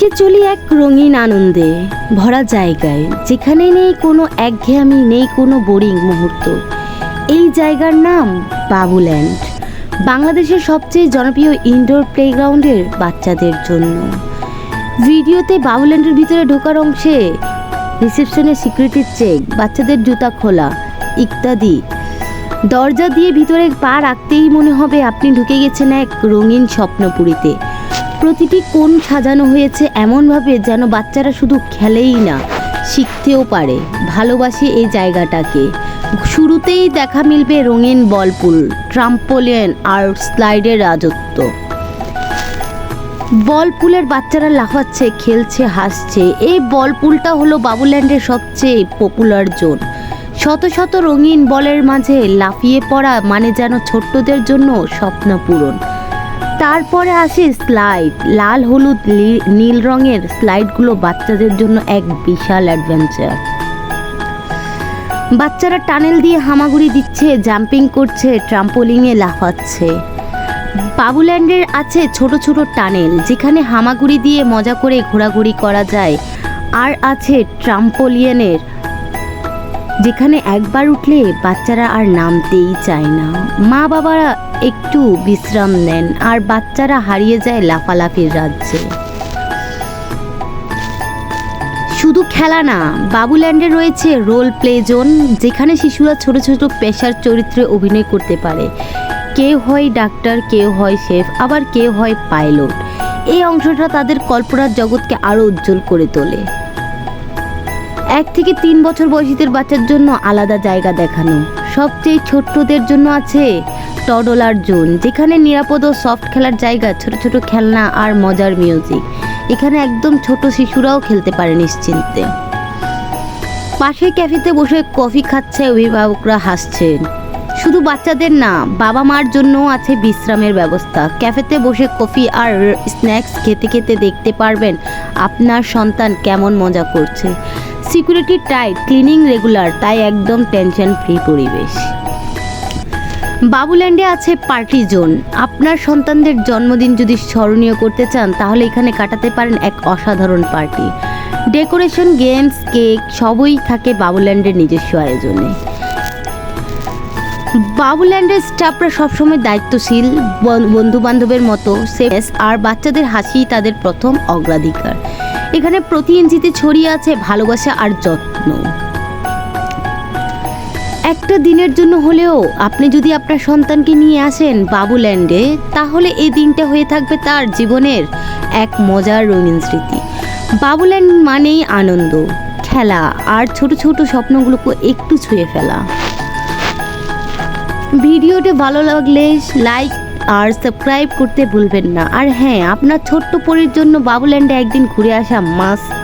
আজকে চলি এক রঙিন আনন্দে, ভরা জায়গায়, যেখানে নেই কোনো একঘেয়ামি, নেই কোনো বোরিং মুহূর্ত। এই জায়গার নাম বাবুল্যান্ড, বাংলাদেশের সবচেয়ে জনপ্রিয় ইনডোর প্লেগ্রাউন্ডের বাচ্চাদের জন্য। ভিডিওতে বাবুল্যান্ডের ভিতরে ঢোকার অংশে রিসেপশনের সিকিউরিটি চেক বাচ্চাদের জুতা খোলা, ইত্যাদি। দরজা দিয়ে ভিতরে পা রাখতেই মনে হবে আপনি ঢুকে গেছেন এক রঙিন স্বপ্নপুরীতে। প্রতিটি কোণ সাজানো হয়েছে এমনভাবে যেন বাচ্চারা শুধু খেলেই না, শিখতেও পারে, ভালোবাসে এই জায়গাটাকে। শুরুতেই দেখা মিলবে রঙিন বলপুল, ট্রাম্পোলিয়ন আর স্লাইডের রাজত্ব। বল পুলের বাচ্চারা লাফাচ্ছে, খেলছে, হাসছে। এই বল পুলটা হলো বাবুল্যান্ডের সবচেয়ে পপুলার জোন। শত শত রঙিন বলের মাঝে লাফিয়ে পড়া মানে যেন ছোট্টদের জন্য স্বপ্ন পূরণ। তারপরে আসে স্লাইড। লাল, হলুদ নীল রঙের স্লাইডগুলো বাচ্চাদের জন্য এক বিশাল অ্যাডভেঞ্চার। বাচ্চারা টানেল দিয়ে হামাগুড়ি দিচ্ছে, জাম্পিং করছে, ট্রাম্পোলিংয়ে লাফাচ্ছে। বাবুল্যান্ডের আছে ছোট ছোট টানেল, যেখানে হামাগুড়ি দিয়ে মজা করে ঘোরাঘুরি করা যায়। আর আছে ট্রাম্পোলিয়নের, যেখানে একবার উঠলে বাচ্চারা আর নামতেই চায় না। মা বাবারা একটু বিশ্রাম নেন, আর বাচ্চারা হারিয়ে যায় লাফালাফির রাজ্যে। শুধু খেলা না, বাবুল্যান্ডে রয়েছে রোল প্লে জোন যেখানে শিশুরা ছোট ছোট পেশার চরিত্রে অভিনয় করতে পারে। কেউ হয় ডাক্তার কেউ হয় শেফ আবার কেউ হয় পাইলট এই অংশটা তাদের কল্পনার জগৎকে আরও উজ্জ্বল করে তোলে। এক থেকে তিন বছর বয়সীদের বাচ্চার জন্য আলাদা জায়গা দেখানো। সবচেয়ে ছোট্টদের জন্য আছে টডলার জোন যেখানে নিরাপদ ও সফট খেলার জায়গা, ছোট ছোট খেলনা আর মজার মিউজিক এখানে একদম ছোট শিশুরাও খেলতে পারে নিশ্চিন্তে। পাশে ক্যাফেতে বসে কফি খাচ্ছে অভিভাবকরা হাসছেন। শুধু বাচ্চাদের না বাবা মার জন্যও আছে বিশ্রামের ব্যবস্থা। ক্যাফেতে বসে কফি আর স্ন্যাক্স খেতে খেতে দেখতে পারবেন আপনার সন্তান কেমন মজা করছে। সিকিউরিটি টাইট, ক্লিনিং রেগুলার, তাই একদম টেনশন ফ্রি পরিবেশ। বাবুল্যান্ডে আছে পার্টি জোন। আপনার সন্তানদের জন্মদিন যদি স্মরণীয় করতে চান, তাহলে এখানে কাটাতে পারেন এক অসাধারণ পার্টি। ডেকোরেশন, গেমস, কেক, সবই থাকে বাবুল্যান্ডের নিজস্ব আয়োজনে। বাবুল্যান্ডের স্টাফরা সবসময় দায়িত্বশীল বন্ধু বান্ধবের মতো সেফ আর বাচ্চাদের হাসি তাদের প্রথম অগ্রাধিকার। এখানে প্রতি ইঞ্চিতে ছড়িয়ে আছে ভালোবাসা আর যত্ন। একটা দিনের জন্য হলেও আপনি যদি আপনার সন্তানকে নিয়ে আসেন বাবুল্যান্ডে, তাহলে এই দিনটা হয়ে থাকবে তার জীবনের এক মজার রঙিন স্মৃতি। বাবুল্যান্ড মানেই আনন্দ, খেলা আর ছোট ছোট স্বপ্নগুলোকে একটু ছুঁয়ে ফেলা। ভিডিওটি ভালো লাগলে লাইক আর সাবস্ক্রাইব করতে ভুলবেন না। আর হ্যাঁ আপনার ছোট্ট পরির জন্য বাবুল্যান্ডে একদিন ঘুরে আসা মাস্ট